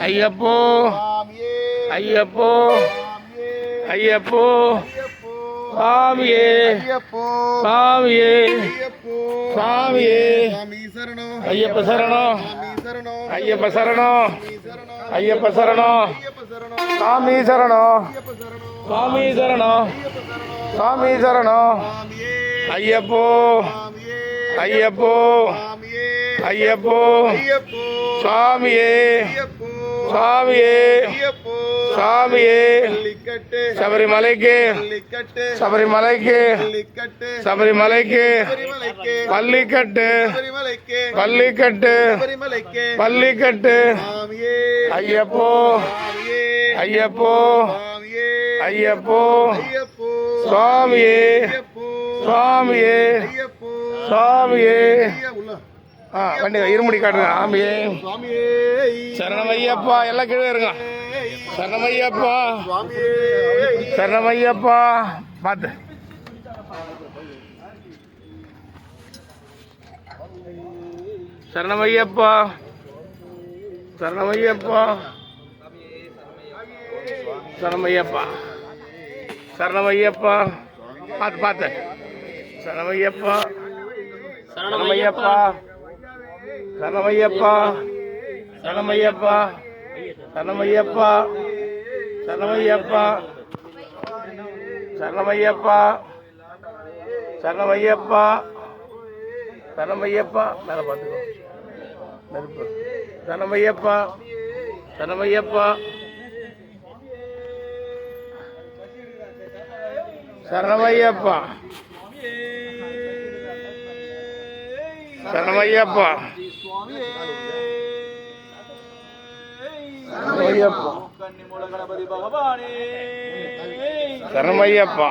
ஐயப்போ. ஐயப்போ. ஐயப்போ. சாமியே சாமியே சாமியே ஐயப்ப. சரணம். ஐயப்ப சரணம். ஐயப்ப சரணம். சாமி சரணம். சாமி சரணம். சாமி சரணம். ஐயப்போ ஐயப்போ ஐயப்போ சாமியே சாமியே சாமியே சபரிமலைக்கு சபரிமலைக்கு சபரிமலைக்கு பள்ளிக்கட்டு பள்ளிக்கட்டு பள்ளிக்கட்டு ஐயப்போ ஐயப்போ ஐயப்போ சுவாமியே சுவாமியே சுவாமியே ஆ வண்டி இருமுடி காட்டுங்க ஆமியே சரணமையப்பா எல்லாம் கீழே இருங்க. சரணமையப்பா. சரணமையப்பா. பார்த்து. சரணமையப்பா. சரணமையப்பா. சரணமையப்பா. சரணமையப்பா. பார்த்து பார்த்து. சரணமையப்பா. சரணமையப்பா. சனமையப்பா சனமையப்பா சனமையப்பா சனமையப்பா சரணமையப்பா சரணமையப்பா சரணமையப்பா மேலே பார்த்துக்கோ. நெருப்பு. சரணமையப்பா சரணமையப்பா சரணமையப்பா சரவையப்ப சரவையப்ப